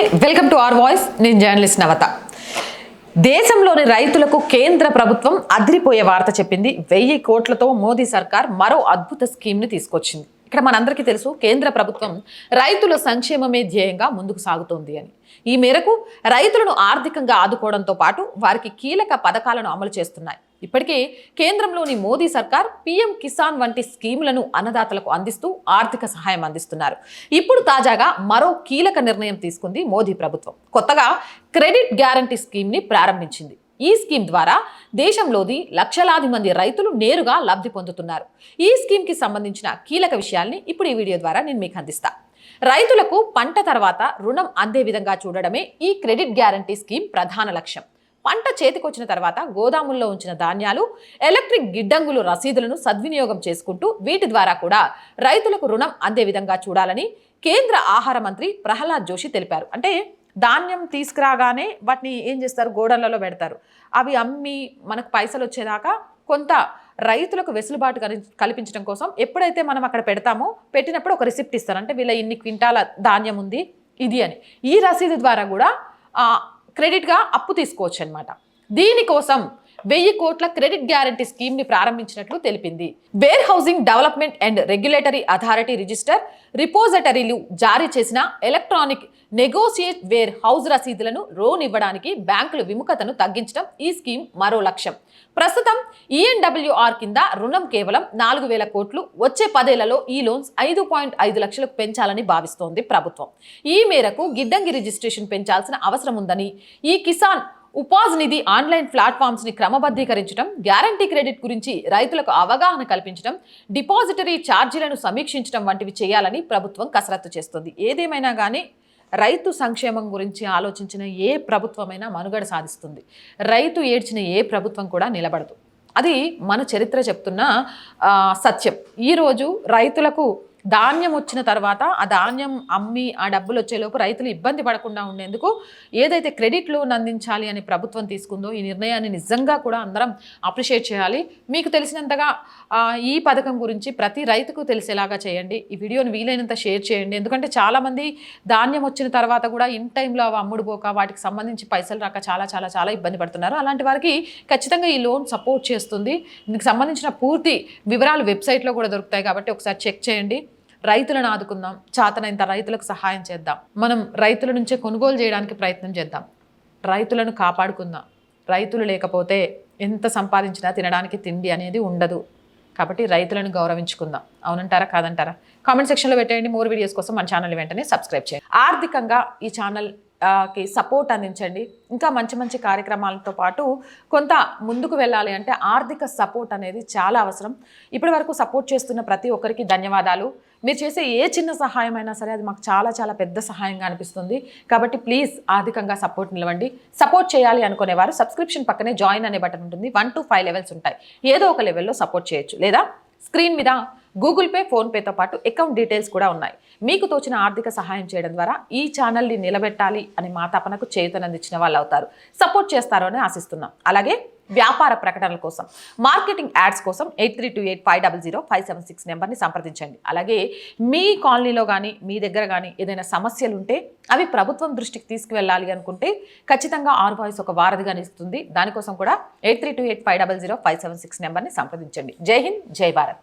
Welcome to R voice. నేను journalist Navatha. దేశంలోని రైతులకు కేంద్ర ప్రభుత్వం అదిరిపోయే వార్త చెప్పింది. వెయ్యి కోట్లతో మోదీ సర్కార్ మరో అద్భుత స్కీమ్ని తీసుకొచ్చింది. ఇక్కడ మనందరికీ తెలుసు కేంద్ర ప్రభుత్వం రైతుల సంక్షేమమే ధ్యేయంగా ముందుకు సాగుతోంది అని. ఈ మేరకు రైతులను ఆర్థికంగా ఆదుకోవడంతో పాటు వారికి కీలక పథకాలను అమలు చేస్తున్నాయి. ఇప్పటికే కేంద్రంలోని మోదీ సర్కార్ పీఎం కిసాన్ వంటి స్కీములను అన్నదాతలకు అందిస్తూ ఆర్థిక సహాయం అందిస్తున్నారు. ఇప్పుడు తాజాగా మరో కీలక నిర్ణయం తీసుకుంది మోదీ ప్రభుత్వం. కొత్తగా క్రెడిట్ గ్యారంటీ స్కీమ్ని ప్రారంభించింది. ఈ స్కీమ్ ద్వారా దేశంలోని లక్షలాది మంది రైతులు నేరుగా లబ్ధి పొందుతున్నారు. ఈ స్కీమ్కి సంబంధించిన కీలక విషయాల్ని ఇప్పుడు ఈ వీడియో ద్వారా నేను మీకు అందిస్తా. రైతులకు పంట తర్వాత రుణం అందే విధంగా చూడడమే ఈ క్రెడిట్ గ్యారంటీ స్కీమ్ ప్రధాన లక్ష్యం. పంట చేతికొచ్చిన తర్వాత గోదాముల్లో ఉంచిన ధాన్యాలు ఎలక్ట్రిక్ గిడ్డంగులు రసీదులను సద్వినియోగం చేసుకుంటూ వీటి ద్వారా కూడా రైతులకు రుణం అందే విధంగా చూడాలని కేంద్ర ఆహార మంత్రి ప్రహ్లాద్ జోషి తెలిపారు. అంటే ధాన్యం తీసుకురాగానే వాటిని ఏం చేస్తారు? గోడలలో పెడతారు. అవి అమ్మి మనకు పైసలు వచ్చేదాకా కొంత రైతులకు వెసులుబాటు కలి- కల్పించడం కోసం ఎప్పుడైతే మనం అక్కడ పెడతామో పెట్టినప్పుడు ఒక రిసిప్ట్ ఇస్తారు. అంటే వీళ్ళ ఇన్ని క్వింటాల ధాన్యం ఉంది ఇది అని. ఈ రసీదు ద్వారా కూడా క్రెడిట్గా అప్పు తీసుకోవచ్చు అనమాట దీనికోసం వెయ్యి కోట్ల క్రెడిట్ గ్యారంటీ స్కీమ్ని ప్రారంభించినట్లు తెలిపింది. Warehousing development and regulatory authority register రిపోజిటరీలు జారీ చేసిన ఎలక్ట్రానిక్ నెగోసియేట్ వేర్ హౌస్ రసీదులను లోన్ ఇవ్వడానికి బ్యాంకుల విముఖతను తగ్గించడం ఈ స్కీమ్ మరో లక్ష్యం. ప్రస్తుతం ఈఎన్డబ్ల్యూఆర్ కింద రుణం కేవలం నాలుగు వేల కోట్లు వచ్చే పదేళ్ళలో ఈ లోన్స్ ఐదు పాయింట్ ఐదు లక్షలకు పెంచాలని భావిస్తోంది ప్రభుత్వం. ఈ మేరకు గిడ్డంగి రిజిస్ట్రేషన్ పెంచాల్సిన అవసరం ఉందని ఈ కిసాన్ ఉపాజ్ నిధి ఆన్లైన్ ప్లాట్ఫామ్స్ని క్రమబద్ధీకరించడం గ్యారంటీ క్రెడిట్ గురించి రైతులకు అవగాహన కల్పించడం డిపాజిటరీ ఛార్జీలను సమీక్షించడం వంటివి చేయాలని ప్రభుత్వం కసరత్తు చేస్తుంది. ఏదేమైనా కానీ రైతు సంక్షేమం గురించి ఆలోచించిన ఏ ప్రభుత్వమైనా మనుగడ సాధిస్తుంది. రైతు ఏడ్చిన ఏ ప్రభుత్వం కూడా నిలబడదు. అది మన చరిత్ర చెప్తున్న సత్యం. ఈరోజు రైతులకు ధాన్యం వచ్చిన తర్వాత ఆ ధాన్యం అమ్మి ఆ డబ్బులు వచ్చేలోపు రైతులు ఇబ్బంది పడకుండా ఉండేందుకు ఏదైతే క్రెడిట్ లోన్ అందించాలి అని ప్రభుత్వం తీసుకుందో ఈ నిర్ణయాన్ని నిజంగా కూడా అందరం అప్రిషియేట్ చేయాలి. మీకు తెలిసినంతగా ఈ పథకం గురించి ప్రతి రైతుకు తెలిసేలాగా చేయండి. ఈ వీడియోని వీలైనంత షేర్ చేయండి. ఎందుకంటే చాలామంది ధాన్యం వచ్చిన తర్వాత కూడా ఇన్ టైంలో అవి అమ్ముడుపోక వాటికి సంబంధించి పైసలు రాక చాలా చాలా చాలా ఇబ్బంది పడుతున్నారు. అలాంటి వారికి ఖచ్చితంగా ఈ లోన్ సపోర్ట్ చేస్తుంది. దీనికి సంబంధించిన పూర్తి వివరాలు వెబ్సైట్లో కూడా దొరుకుతాయి కాబట్టి ఒకసారి చెక్ చేయండి. రైతులను ఆదుకుందాం చాతనంత రైతులకు సహాయం చేద్దాం. మనం రైతుల నుంచే కొనుగోలు చేయడానికి ప్రయత్నం చేద్దాం. రైతులను కాపాడుకుందాం. రైతులు లేకపోతే ఎంత సంపాదించినా తినడానికి తిండి అనేది ఉండదు. కాబట్టి రైతులను గౌరవించుకుందాం. అవునంటారా? కాదంటారా? కామెంట్ సెక్షన్లో పెట్టేయండి. మోర్ వీడియోస్ కోసం మన ఛానల్ వెంటనే సబ్స్క్రైబ్ చేయండి. ఆర్థికంగా ఈ ఛానల్ కి సపోర్ట్ అందించండి. ఇంకా మంచి మంచి కార్యక్రమాలతో పాటు కొంత ముందుకు వెళ్ళాలి అంటే ఆర్థిక సపోర్ట్ అనేది చాలా అవసరం. ఇప్పటి వరకు సపోర్ట్ చేస్తున్న ప్రతి ఒక్కరికి ధన్యవాదాలు. మీరు చేసే ఏ చిన్న సహాయం అయినా సరే అది మాకు చాలా చాలా పెద్ద సహాయంగా అనిపిస్తుంది. కాబట్టి ప్లీజ్ ఆర్థికంగా సపోర్ట్ నిలవండి. సపోర్ట్ చేయాలి అనుకునేవారు సబ్స్క్రిప్షన్ పక్కనే జాయిన్ అనే బటన్ ఉంటుంది. వన్ టు ఫైవ్ లెవెల్స్ ఉంటాయి. ఏదో ఒక లెవెల్లో సపోర్ట్ చేయొచ్చు. లేదా స్క్రీన్ మీద గూగుల్ పే ఫోన్పేతో పాటు అకౌంట్ డీటెయిల్స్ కూడా ఉన్నాయి. మీకు తోచిన ఆర్థిక సహాయం చేయడం ద్వారా ఈ ఛానల్ని నిలబెట్టాలి అని మా తపనకు చేతనందించిన వాళ్ళు అవుతారు సపోర్ట్ చేస్తారు అని ఆశిస్తున్నాం. అలాగే వ్యాపార ప్రకటనల కోసం. మార్కెటింగ్ యాడ్స్ కోసం eight three two eight five double zero five seven six నెంబర్ని సంప్రదించండి. అలాగే మీ కాలనీలో కానీ మీ దగ్గర కానీ ఏదైనా సమస్యలు ఉంటే అవి ప్రభుత్వం దృష్టికి తీసుకువెళ్ళాలి అనుకుంటే ఖచ్చితంగా ఆరు వాయిస్ ఒక వారధిగాని ఇస్తుంది. దానికోసం కూడా eight three two eight five double zero five seven six నెంబర్ని సంప్రదించండి. జై హింద్ జై భారత్.